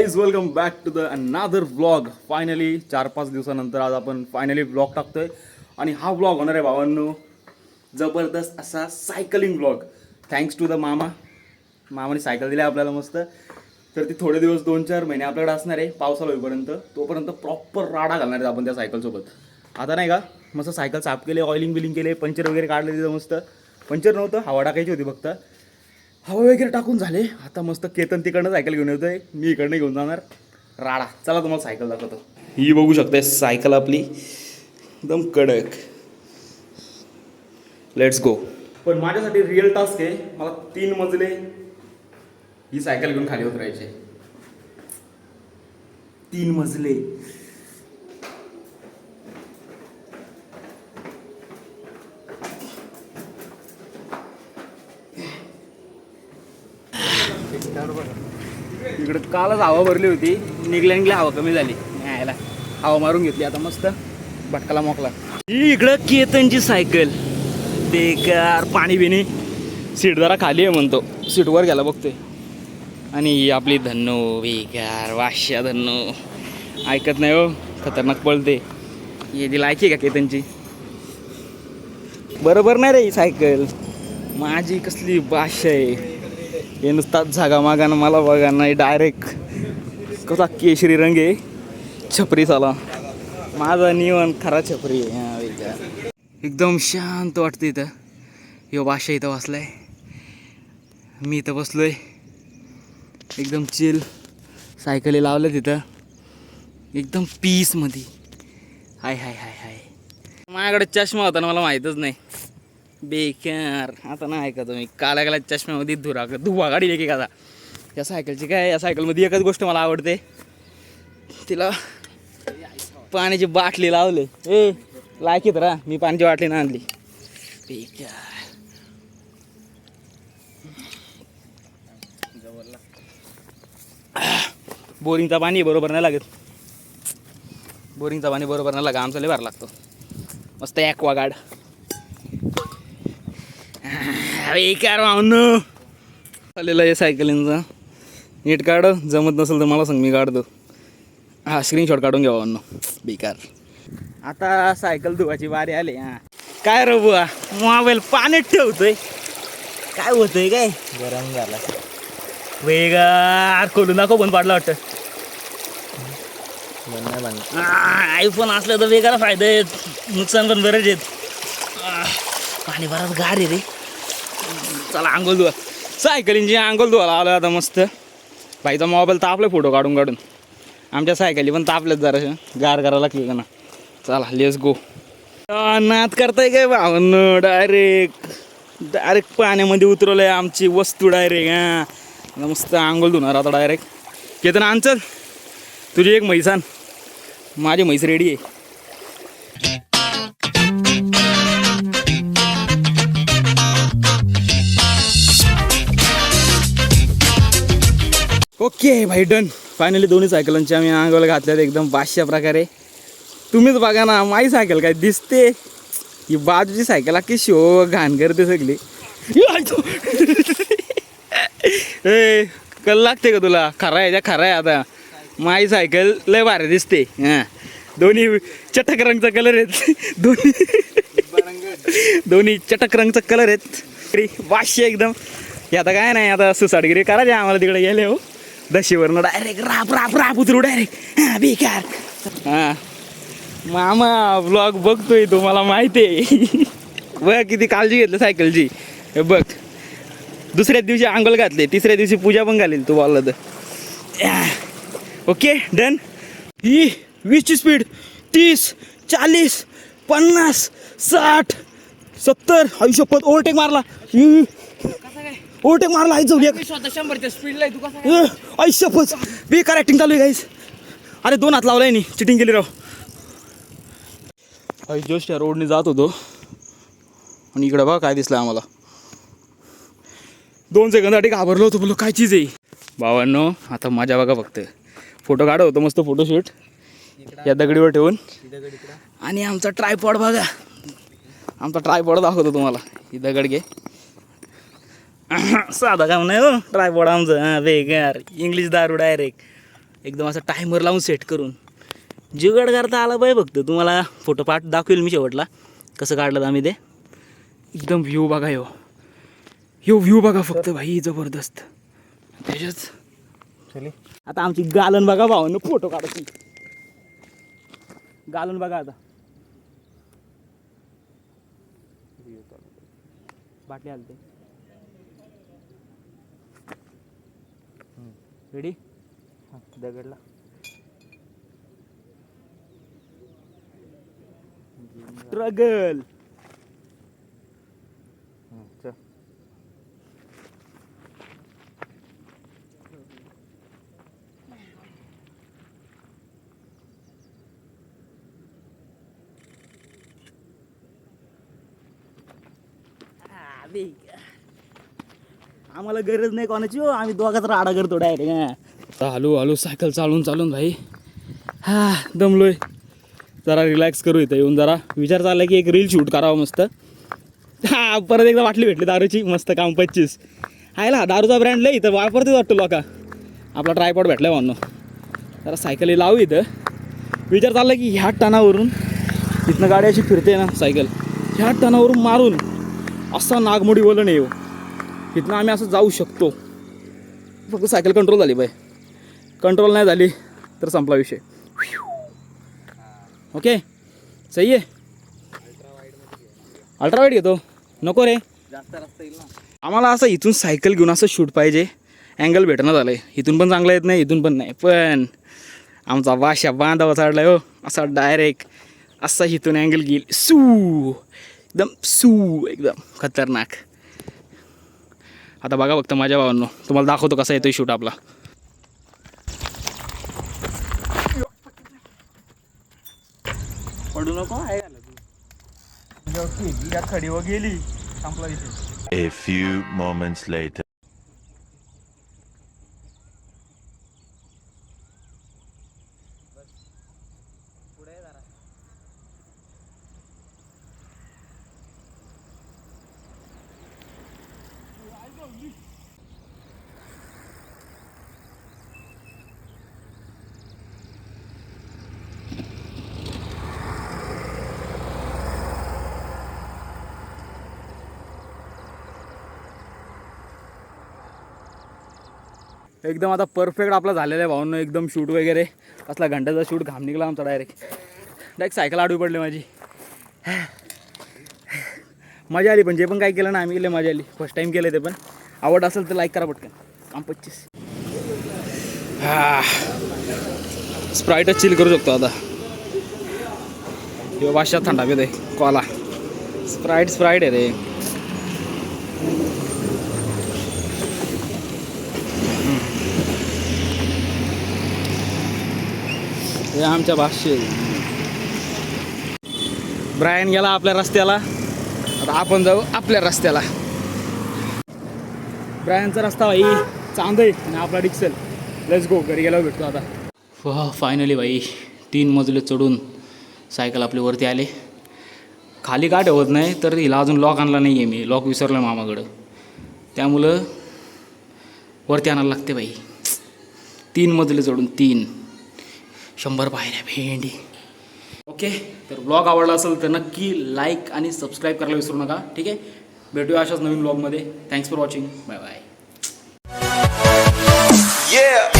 Guys welcome back to the another vlog finally चार पाच दिवसानंतर आज आपण फायनली व्लॉग टाकतोय. आणि हा व्लॉग होणार आहे भावांनो जबरदस्त असा cycling vlog thanks to the mama. मामाने सायकल दिली आपल्याला मस्त. तर ती थोडे दिवस दोन चार महिने आपल्याकडे असणार आहे पावसाळा होईपर्यंत. तोपर्यंत प्रॉपर राडा घालणार आहे आपण त्या सायकलसोबत आता नाही का मस्त सायकल साफ केले ऑइलिंग बिलिंग केले पंचर वगैरे काढले तिथं मस्त. पंचर नव्हतं हवा टाकायची होती फक्त. हवा वगैरे टाकून झाले. आता मस्त केतन तिकडनं सायकल घेऊन येतोय. मी इकडनं घेऊन जाणार. राडा. चला तुम्हाला सायकल दाखवतो. ही बघू शकते सायकल आपली. एकदम कडक. लेट्स गो पण माझ्यासाठी रिअल टास्क आहे. मला तीन मजले ही सायकल घेऊन खाली उतरायची. तीन मजले. इकडं कालच हवा भरली होती. निघल्या निघल्या हवा कमी झाली. यायला हवा मारून घेतली आता मस्त. भटकाला मोकला. ही इकडं केतनची सायकल बेकार पाणी बिणी. सीट जरा खाली आहे म्हणतो. सीटवर गेला बघतोय. आणि ही आपली धन्नो बेकार वाश्या धन्नो. ऐकत नाही हो. खतरनाक पळते. ही दिला ऐकी आहे का केतनची? बरोबर नाही रे ही सायकल माझी कसली भाषा आहे. हे नुसताच झागा मागा ना मला बघा नाही डायरेक्ट कसा केशरी रंग आहे. छपरी चाला माझा निवन खरा छपरी आहे. एकदम शांत वाटतं इथं. यो भाषा इथं बसलाय. मी इथं बसलोय. एकदम चिल सायकली लावलं तिथं एकदम पीसमध्ये हाय हाय हाय हाय. माझ्याकडे चष्मा होता ना मला माहीतच नाही. बेकार. आता नाही ऐका तुम्ही. काला काला चष्म्यामध्ये धुरा धुवा गाडी एक एखादा. या सायकलची काय? या सायकलमध्ये एकच गोष्ट मला आवडते. तिला पाण्याची बाटली लावले. ए लायकीत रा मी पाण्याची बाटली ना आणली. बेकार. बोरिंगचा पाणी बरोबर नाही लागत. बोरिंगचा पाणी बरोबर नाही लागा आमचा लेबार लागतो. मस्त ॲक्वा गाड चाललेलं आहे सायकलिंगचा नीट काढ जमत नसेल तर मला सांग मी काढतो. हा स्क्रीनशॉट काढून घ्या भावनो बेकार. आता सायकल धुवायची बारी आली हा. काय रे बुवा? मोबाईल पाण्यात ठेवतोय. काय होतंय काय? गरम झाला. वेगार खोलून दाखव पण पाडला वाटतं? आयफोन असलं तर वेगळा फायदा आहेत. नुकसान पण बरेच आहेत. आह, पाणी बराच गार आहे रे. चला आंघोल धुवा. सायकलींची आंघोळ धुवायला आलं आता मस्त. बाईचा मोबाईल तापला फोटो काढून काढून. आमच्या सायकली पण तापल्यात जरा. गार करायला लागली का ना? चला लेस गो नाद करताय काय भावन? डायरेक्ट डायरेक्ट पाण्यामध्ये उतरवलंय आमची वस्तू डायरेक्ट हां. मस्त आंघोळ धुणार आता डायरेक्ट केतन आण चल. तुझी एक म्हैसान माझी म्हैस रेडी आहे. ओके भाई डन फायनली दोन्ही सायकलांची आम्ही अंगाला घातल्यात एकदम बादशा प्रकारे. तुम्हीच बघा ना माझी सायकल काय दिसते. ही बाजूची सायकल अख्खी शो घाण करते सगळी. ए कल लागते का तुला? खरा आहे त्या खरा आहे आता. माझी सायकल लय भारी दिसते. हां. दोन्ही चटक रंगचा कलर आहेत. दोन्ही दोन्ही चटक रंगचा कलर आहेत. वाश्य एकदम. हे आता काय नाही आता सुसाटगिरी करायचे आम्हाला तिकडे गेले हो. दशीवरनं डायरेक्ट राप राप राप उतरू डायरेक्ट हां बेकार. हां. मामा ब्लॉग बघतोय तो मला माहिती आहे. बघ किती काळजी घेतली सायकलची. हे बघ. दुसऱ्या दिवशी आंघोळ घातले तिसऱ्या दिवशी पूजा पण घालेल तू बोलला तर. Okay done. ही वीसची स्पीड तीस चाळीस पन्नास साठ सत्तर. आयुष्यपत ओव्हरटेक मारला. ओव्हरटेक मारला आई जाऊ स्वतः शंभरच्या स्पीडला तू कसा आयुष्यपत बेकार ॲक्टिंग चालू आहे गाईस अरे दोन हात लावलाय नी चिटिंग केली राव. आई जस्ट या रोडने जात होतो. आणि इकडं बघा काय दिसलं आम्हाला. दोन सेकंदासाठी घाबरलो होतो बोलो काय चीज आहे? भावांनो आता माझ्या बघा फक्त. फोटो काढत होतो मस्त फोटोशूट या दगडीवर ठेवून. आणि आमचा ट्रायपॉड बघा. आमचा ट्रायपॉड दाखवतो तुम्हाला. ही दगड घे. साधा काम नाही हो ट्रायपॉड आमचं हां बेकार इंग्लिश दारू डायरेक्ट एकदम असं टायमर लावून सेट करून. जुगाड करता आला पाहिजे फक्त. तुम्हाला फोटो पाठ दाखवेल मी शेवटला. कसं काढलं आम्ही ते? एकदम व्ह्यू बघा ह्यो ह्यो व्ह्यू बघा फक्त भाई जबरदस्त. त्याच्याच चली. आता आमची गालन बघा भावानं फोटो काढायची. गालन बघा आता. बाटली आलते रेडी दगडला स्ट्रगल चल आम्हाला गरज नाही कोणाची हो. आम्ही दोघाच राडा करतो डायरेक्ट हलू हलू सायकल चालून चालून भाई. हा दमलोय. जरा रिलॅक्स करू इथं येऊन जरा. विचार चालला की एक रील शूट करावं मस्त. हा परत एकदा वाटली भेटली दारूची. मस्त काम पच्चीस. आहे ना दारूचा ब्रँड लय इथं वापरते वाटतो लोका. आपला ट्रायपॉड भेटलाय म्हणून जरा सायकल लावू इथं. विचार चालला की ह्या टनावरून इथनं गाडी अशी फिरते ना सायकल ह्या टनावरून मारून असा नागमोडी बोलणं नाही येऊ. इथनं आम्ही असं जाऊ शकतो. फक्त सायकल कंट्रोल झाली बाय कंट्रोल नाही झाली तर संपला विषय. ओके सही आहे? अल्ट्रा वाईट घेतो. नको रे. जास्त रस्ता येईल ना आम्हाला असं इथून सायकल घेऊन असं शूट पाहिजे. अँगल भेटणं झालं आहे इथून पण चांगलं येत नाही इथून पण नाही. पण आमचा वाशा बांधावा चढला हो. असा डायरेक्ट असा इथून अँगल घेईल. सू. एकदम सू. एकदम खतरनाक. आता बघा फक्त माझ्या भावांनो. तुम्हाला दाखवतो कसा येतोय शूट आपला. पडू नको आहे या खडी व गेली संपला A few moments later. एकदम आता परफेक्ट आपला झालेला आहे भाऊनं एकदम शूट वगैरे. असला घंट्याचा शूट घाम निघाला आमचा डायरेक्ट डायरेक्ट सायकल आडवी पडली माझी. मजा आली पण जे पण काय केलं ना आम्ही केलं मजा आली. फर्स्ट टाईम केलं ते पण. आवड असेल तर लाईक करा पटकन. काम पच्चीस. हा. स्प्राईटच चिल करू शकतो आता. किंवा भाषा थंडा पित आहे कॉला. स्प्राईट स्प्राईट आहे रे. हे आमच्या भाष्य ब्रायन गेला आपल्या रस्त्याला. आता आपण जाऊ आपल्या रस्त्याला. ब्रायनचा रस्ता भाई चांद आहे आणि आपला डिक्सेल. लेट्स गो घरी गेला भेटतो आता. वा फायनली भाई तीन मजले चढून सायकल आपली वरती आले. खाली का ठेवत नाही तर हिला अजून लॉक आणला नाही आहे मी. लॉक विसरलं आहे मामाकडं. त्यामुळं वरती आणायला लागते बाई तीन मजले चढून तीन. शंभर पायऱ्या भेंडी. ओके तर ब्लॉग आवडला असेल तर नक्की लाईक आणि सबस्क्राईब करायला विसरू नका. ठीक आहे? भेटूया अशाच नवीन ब्लॉगमध्ये thanks for watching bye bye Yeah.